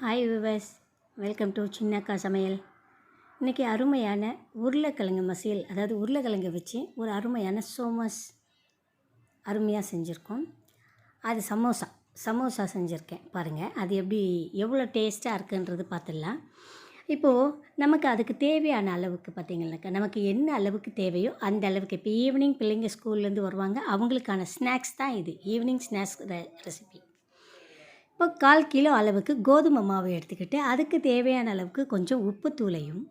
Hi viewers welcome to Chinnakka Samayal இன்றைக்கி அருமையான உருளைக்கிழங்கு மசியல் அதாவது உருளைக்கிழங்கு வச்சு ஒரு அருமையான சோமஸ் அருமையாக செஞ்சுருக்கோம். அது சமோசா சமோசா செஞ்சுருக்கேன் பாருங்கள் அது எப்படி எவ்வளோ டேஸ்ட்டாக இருக்குன்றது பார்த்துடலாம். இப்போது நமக்கு அதுக்கு தேவையான அளவுக்கு பார்த்திங்கனாக்கா நமக்கு என்ன அளவுக்கு தேவையோ அந்த அளவுக்கு இப்போ ஈவினிங் பிள்ளைங்க ஸ்கூல்லேருந்து வருவாங்க அவங்களுக்கான ஸ்நாக்ஸ் தான் இது. ஈவினிங் ஸ்நாக்ஸ் ரெசிபி இப்போ கால் கிலோ அளவுக்கு கோதுமை மாவு எடுத்துக்கிட்டு அதுக்கு தேவையான அளவுக்கு கொஞ்சம் உப்பு தூளையும்.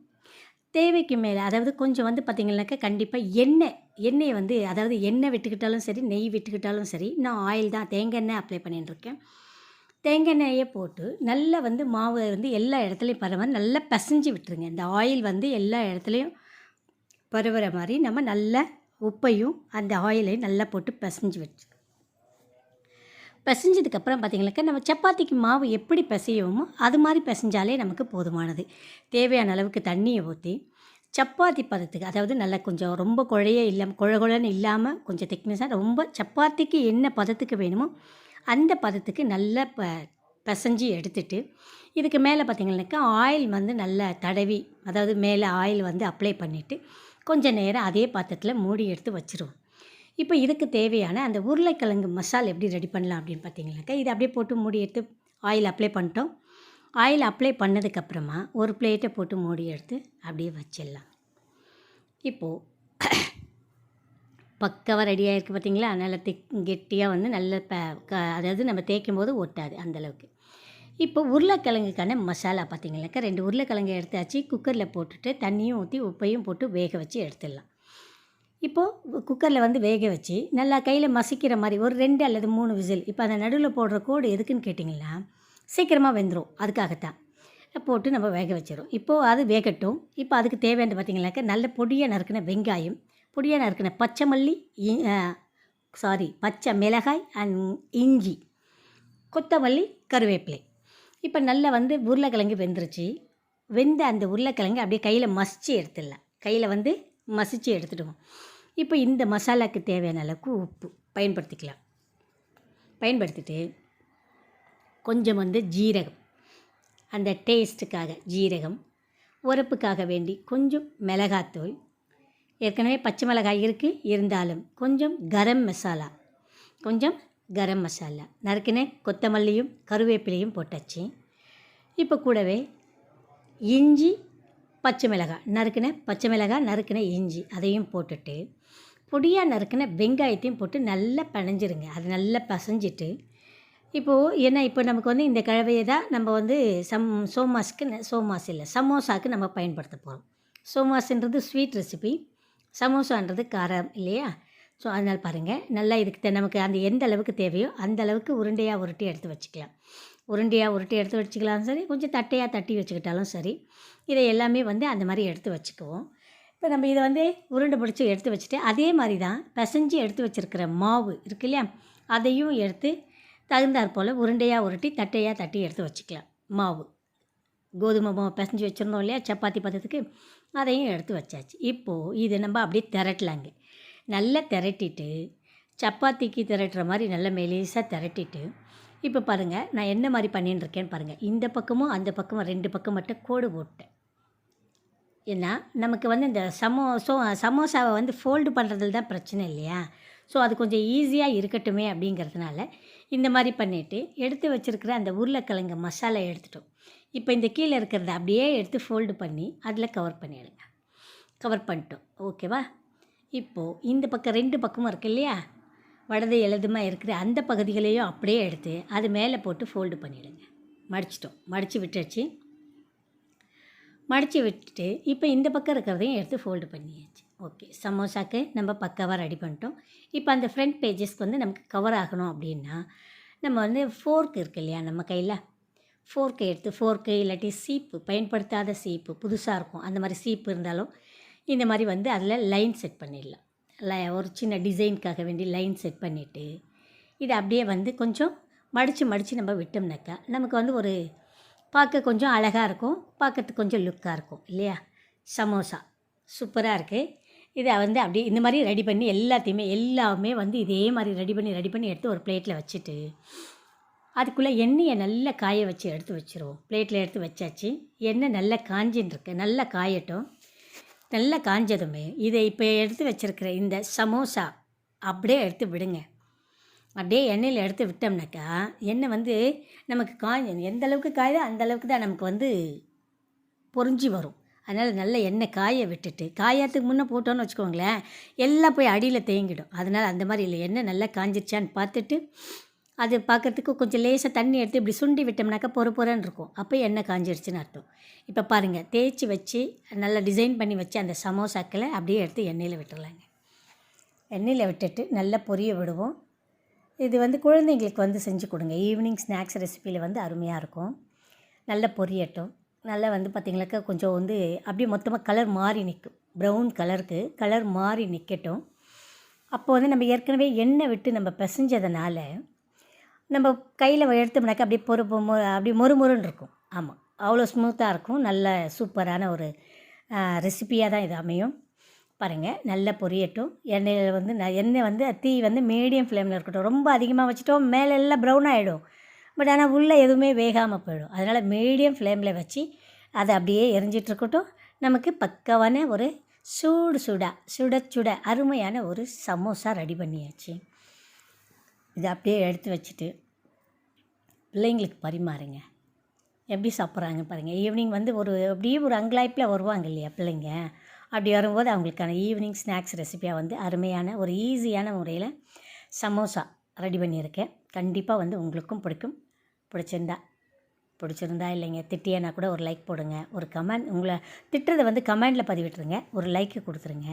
தேவைக்கு மேலே அதாவது கொஞ்சம் வந்து பார்த்திங்கனாக்கா கண்டிப்பாக எண்ணெய் எண்ணெயை வந்து அதாவது எண்ணெய் விட்டுக்கிட்டாலும் சரி நெய் விட்டுக்கிட்டாலும் சரி நான் ஆயில் தான் தேங்காய் எண்ணெய் அப்ளை பண்ணிட்டுருக்கேன். தேங்காய் எண்ணெயை போட்டு நல்லா வந்து மாவு வந்து எல்லா இடத்துலையும் பரவ நல்லா பசைஞ்சு விட்டுருங்க. இந்த ஆயில் வந்து எல்லா இடத்துலையும் பரவுற மாதிரி நம்ம நல்லா உப்பையும் அந்த ஆயிலையும் நல்லா போட்டு பசைஞ்சு வச்சு பிசைஞ்சதுக்கப்புறம் பார்த்திங்கனாக்கா நம்ம சப்பாத்திக்கு மாவு எப்படி பிசையோமோ அது மாதிரி பிசைஞ்சாலே நமக்கு போதுமானது. தேவையான அளவுக்கு தண்ணியை ஊற்றி சப்பாத்தி பதத்துக்கு அதாவது நல்லா கொஞ்சம் ரொம்ப குழைய இல்லாமல் குழ குழன்னு இல்லாமல் கொஞ்சம் திக்னஸாக ரொம்ப சப்பாத்திக்கு என்ன பதத்துக்கு வேணுமோ அந்த பதத்துக்கு நல்லா ப பிசைஞ்சு எடுத்துட்டு இதுக்கு மேலே பார்த்திங்கனாக்கா ஆயில் வந்து நல்லா தடவி அதாவது மேலே ஆயில் வந்து அப்ளை பண்ணிவிட்டு கொஞ்சம் நேரம் அதே பாத்திரத்தில் மூடி எடுத்து வச்சுருவோம். இப்போ இதுக்கு தேவையான அந்த உருளைக்கிழங்கு மசால் எப்படி ரெடி பண்ணலாம் அப்படின்னு பார்த்தீங்கன்னாக்கா இதை அப்படியே போட்டு மூடி எடுத்து ஆயில் அப்ளை பண்ணிட்டோம். ஆயில் அப்ளை பண்ணதுக்கப்புறமா ஒரு பிளேட்டை போட்டு மூடி எடுத்து அப்படியே வச்சிடலாம். இப்போது பக்கவாக ரெடியாக இருக்குது பார்த்தீங்களா? நல்லா திக் கெட்டியாக வந்து நல்ல ப க அதாவது நம்ம தேய்க்கும் போது ஒட்டாது அந்தளவுக்கு இப்போ உருளைக்கிழங்குக்கான மசாலா பார்த்தீங்கன்னாக்கா ரெண்டு உருளைக்கிழங்கு எடுத்தாச்சு. குக்கரில் போட்டுட்டு தண்ணியும் ஊற்றி உப்பையும் போட்டு வேக வச்சு எடுத்துடலாம். இப்போது குக்கரில் வந்து வேக வச்சு நல்லா கையில் மசிக்கிற மாதிரி ஒரு ரெண்டு அல்லது மூணு விசில். இப்போ அந்த நடுவில் போடுற கோடு எதுக்குன்னு கேட்டிங்கன்னா சீக்கிரமாக வெந்துடும் அதுக்காகத்தான். போட்டு நம்ம வேக வச்சிடும் இப்போது அது வேகட்டும். இப்போ அதுக்கு தேவையானது பார்த்திங்கனாக்கா நல்ல பொடியாக நறுக்கின வெங்காயம் பொடியாக நறுக்கின பச்சை மல்லி சாரி பச்சை மிளகாய் அண்ட் இஞ்சி கொத்தமல்லி கருவேப்பிலை. இப்போ நல்லா வந்து உருளைக்கிழங்கு வெந்துருச்சு. வெந்த அந்த உருளைக்கிழங்கு அப்படியே கையில் மசித்து எடுத்துடலாம். கையில் வந்து மசித்து எடுத்துடுவோம். இப்போ இந்த மசாலாவுக்கு தேவையான அளவுக்கு உப்பு பயன்படுத்திக்கலாம். பயன்படுத்திட்டு கொஞ்சம் வந்து ஜீரகம். அந்த டேஸ்ட்டுக்காக ஜீரகம் உரப்புக்காக வேண்டி கொஞ்சம் மிளகாத்தூள். ஏற்கனவே பச்சை மிளகாய் இருக்குது இருந்தாலும் கொஞ்சம் கரம் மசாலா கொஞ்சம் கரம் மசாலா. நறுக்கினே கொத்தமல்லியும் கருவேப்பிலையும் போட்டாச்சு. இப்போ கூடவே இஞ்சி பச்சை மிளகாய் நறுக்கின பச்சை மிளகாய் நறுக்கின இஞ்சி அதையும் போட்டுட்டு பொடியாக நறுக்கின வெங்காயத்தையும் போட்டு நல்லா பிணைஞ்சிருங்க. அது நல்லா பசைஞ்சிட்டு இப்போது ஏன்னா இப்போ நமக்கு வந்து இந்த கழவையை தான் நம்ம வந்து சம் சோமாஸ்க்கு சோமாஸ் இல்லை சமோசாவுக்கு நம்ம பயன்படுத்த போகிறோம் சோமாஸ்ன்றது ஸ்வீட் ரெசிபி சமோசான்றது காரம் இல்லையா? ஸோ அதனால் பாருங்கள் நல்லா இதுக்கு நமக்கு அந்த எந்த அளவுக்கு தேவையோ அந்த அளவுக்கு உருண்டையாக உருட்டி எடுத்து வச்சுக்கலாம். உருண்டையாக உருட்டி எடுத்து வச்சுக்கலாம் சரி கொஞ்சம் தட்டையாக தட்டி வச்சுக்கிட்டாலும் சரி இதை எல்லாமே வந்து அந்த மாதிரி எடுத்து வச்சுக்குவோம். இப்போ நம்ம இதை வந்து உருண்டை பிடிச்சி எடுத்து வச்சுட்டு அதே மாதிரி தான் பிசைஞ்சு எடுத்து வச்சுருக்கிற மாவு இருக்கு இல்லையா அதையும் எடுத்து தகுந்தாற் போல் உருண்டையாக உருட்டி தட்டையாக தட்டி எடுத்து வச்சுக்கலாம். மாவு. கோதுமை மாவு பிசைஞ்சு வச்சுருந்தோம் இல்லையா சப்பாத்தி பதத்துக்கு அதையும் எடுத்து வச்சாச்சு. இப்போது இதை நம்ம அப்படியே திரட்டலாங்க. நல்லா திரட்டிட்டு சப்பாத்திக்கு திரட்டுற மாதிரி நல்லா மெலிசாக திரட்டிட்டு இப்போ பாருங்கள் நான் என்ன மாதிரி பண்ணிட்டுருக்கேன்னு பாருங்கள் இந்த பக்கமும் அந்த பக்கமும் ரெண்டு பக்கம் மட்டும் கோடு போட்டேன். ஏன்னா நமக்கு வந்து இந்த சமோசோ சமோசாவை வந்து ஃபோல்டு பண்ணுறதுல தான் பிரச்சனை இல்லையா? ஸோ அது கொஞ்சம் ஈஸியாக இருக்கட்டுமே அப்படிங்கிறதுனால இந்த மாதிரி பண்ணிவிட்டு எடுத்து வச்சுருக்கிற அந்த உருளைக்கிழங்கு மசாலா எடுத்துட்டோம். இப்போ இந்த கீழே இருக்கிறத அப்படியே எடுத்து ஃபோல்டு பண்ணி அதில் கவர் பண்ணிடுங்க. கவர் பண்ணிட்டோம். ஓகேவா இப்போது இந்த பக்கம் ரெண்டு பக்கமும் இருக்கு இல்லையா? வடது எழுதுமாக இருக்கிற அந்த பகுதிகளையும் அப்படியே எடுத்து அது மேலே போட்டு ஃபோல்டு பண்ணிவிடுங்க மடிச்சிட்டோம். மடித்து விட்டுச்சு. மடித்து விட்டுட்டு இப்போ இந்த பக்கம் இருக்கிறதையும் எடுத்து ஃபோல்டு பண்ணியாச்சு. ஓகே சமோசாக்கு நம்ம பக்காவாக ரெடி பண்ணிட்டோம். இப்போ அந்த ஃப்ரண்ட் பேஜஸ்க்கு வந்து நமக்கு கவர் ஆகணும் அப்படின்னா நம்ம வந்து ஃபோர்க் இருக்கு இல்லையா நம்ம கையில்? ஃபோர்க்கை எடுத்து ஃபோர்க்கு இல்லாட்டி சீப்பு பயன்படுத்தாத சீப்பு புதுசாக இருக்கும். அந்த மாதிரி சீப்பு இருந்தாலும் இந்த மாதிரி வந்து அதில் லைன் செட் பண்ணிடலாம். ல ஒரு சின்ன டிசைனுக்காக வேண்டி லைன் செட் பண்ணிவிட்டு இதை அப்படியே வந்து கொஞ்சம் மடித்து மடித்து நம்ம விட்டோம்னாக்கா நமக்கு வந்து ஒரு பார்க்க கொஞ்சம் அழகாக இருக்கும் பார்க்கறதுக்கு கொஞ்சம் லுக்காக இருக்கும் இல்லையா? சமோசா. சூப்பராக இருக்குது இதை வந்து அப்படியே இந்த மாதிரி ரெடி பண்ணி எல்லாத்தையுமே எல்லாமே வந்து இதே மாதிரி ரெடி பண்ணி ரெடி பண்ணி எடுத்து ஒரு பிளேட்டில் வச்சுட்டு அதுக்குள்ளே எண்ணெயை நல்லா காய வச்சு எடுத்து வச்சுருவோம். பிளேட்டில் எடுத்து வச்சாச்சு. எண்ணெய் நல்லா காஞ்சின்னு இருக்கு. நல்லா காயட்டும். நல்லா காஞ்சதுமே இதை இப்போ எடுத்து வச்சுருக்கிற இந்த சமோசா அப்படியே எடுத்து விடுங்க. அப்படியே எண்ணெயில் எடுத்து விட்டோம்னாக்கா எண்ணெய் வந்து நமக்கு காய் எந்த அளவுக்கு காயுதோ அந்த அளவுக்கு தான் நமக்கு வந்து பொறிஞ்சி வரும். அதனால் நல்ல எண்ணெய் காய விட்டுட்டு காயத்துக்கு முன்னே போட்டோன்னு வச்சுக்கோங்களேன் எல்லாம் போய் அடியில் தேங்கிடும். அதனால் அந்த மாதிரி இல்லை எண்ணெய் நல்லா காஞ்சிருச்சான்னு பார்த்துட்டு அது பார்க்குறதுக்கு கொஞ்சம் லேசாக தண்ணி எடுத்து இப்படி சுண்டி விட்டோம்னாக்கா பொறு பொறன்னு இருக்கும். அப்போ எண்ணெய் காஞ்சிருச்சுன்னு அர்த்தம். இப்போ பாருங்கள் தேய்ச்சி வச்சு நல்லா டிசைன் பண்ணி வச்சு அந்த சமோசாக்களை அப்படியே எடுத்து எண்ணெயில் விட்டுடலாங்க எண்ணெயில் விட்டுட்டு நல்லா பொரிய விடுவோம். இது வந்து குழந்தைங்களுக்கு வந்து செஞ்சு கொடுங்க. ஈவினிங் ஸ்நாக்ஸ் ரெசிப்பியில் வந்து அருமையாக இருக்கும். நல்லா பொரியட்டும். நல்லா வந்து பார்த்திங்களாக்கா கொஞ்சம் வந்து அப்படியே மொத்தமாக கலர் மாறி நிற்கும் ப்ரௌன் கலருக்கு கலர் மாறி நிற்கட்டும் அப்போ வந்து நம்ம ஏற்கனவே எண்ணெய் விட்டு நம்ம பிசைஞ்சதுனால நம்ம கையில் எடுத்தோம்னாக்கா அப்படியே பொறு பொ- மொ அப்படியே மொறு மொறுன்னு இருக்கும். ஆமாம் அவ்வளோ ஸ்மூத்தாக இருக்கும். நல்ல சூப்பரான ஒரு ரெசிப்பியாக தான் இது அமையும். பாருங்கள் நல்லா பொரியட்டும். எண்ணெயில் வந்து ந எண்ணெய் வந்து தீ வந்து மீடியம் ஃப்ளேமில் இருக்கட்டும். ரொம்ப அதிகமாக வச்சுட்டோம். மேலே எல்லாம் ப்ரௌன் ஆகிடும் பட் ஆனால் உள்ளே எதுவுமே வேகாமல் போயிடும். அதனால் மீடியம் ஃப்ளேமில் வச்சு அதை அப்படியே எரிஞ்சிட்ருக்கட்டும் நமக்கு பக்கவான ஒரு சூடு சுடா சுட சுட அருமையான ஒரு சமோசா ரெடி பண்ணியாச்சு. இதை அப்படியே எடுத்து வச்சுட்டு பிள்ளைங்களுக்கு பரிமாறுங்க. எப்படி சாப்பிட்றாங்க பாருங்கள் ஈவினிங் வந்து ஒரு அப்படியே ஒரு அங்கலாய்ப்பில் வருவாங்க இல்லையா பிள்ளைங்க? அப்படி வரும்போது அவங்களுக்கான ஈவினிங் ஸ்நாக்ஸ் ரெசிபியாக வந்து அருமையான ஒரு ஈஸியான முறையில் சமோசா ரெடி பண்ணியிருக்கேன். கண்டிப்பாக வந்து உங்களுக்கும் பிடிக்கும். பிடிச்சிருந்தா பிடிச்சிருந்தா இல்லைங்க திட்டியனா கூட ஒரு லைக் போடுங்க. ஒரு கமெண்ட் உங்களை திட்டுறதை வந்து கமெண்டில் பதிவிட்டுருங்க. ஒரு லைக்கு கொடுத்துருங்க.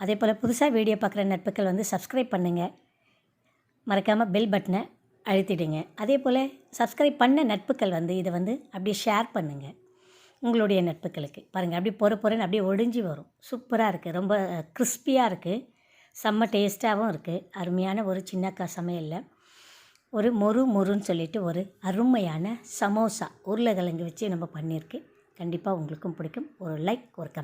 அதே போல் புதுசாக வீடியோ பார்க்குற நட்புகள் வந்து சப்ஸ்கிரைப் பண்ணுங்கள் மறக்காமல் பெல் பட்டனை அழுத்திடுங்க. அதே போல் சப்ஸ்கிரைப் பண்ண நட்புகள் வந்து இதை வந்து அப்படியே ஷேர் பண்ணுங்கள் உங்களுடைய நட்புகளுக்கு. பாருங்கள் அப்படியே பொறு பொறுன்னு அப்படியே ஒடிஞ்சு வரும். சூப்பராக இருக்குது ரொம்ப கிறிஸ்பியாக இருக்குது செம்ம டேஸ்ட்டாகவும் இருக்குது அருமையான ஒரு சின்னக்கா சமையலில். ஒரு மொறு மொறுன்னு சொல்லிட்டு ஒரு அருமையான சமோசா உருளைக்கிழங்கு வச்சு நம்ம பண்ணியிருக்கு. கண்டிப்பாக உங்களுக்கும் பிடிக்கும். ஒரு லைக் ஒரு கமெண்ட்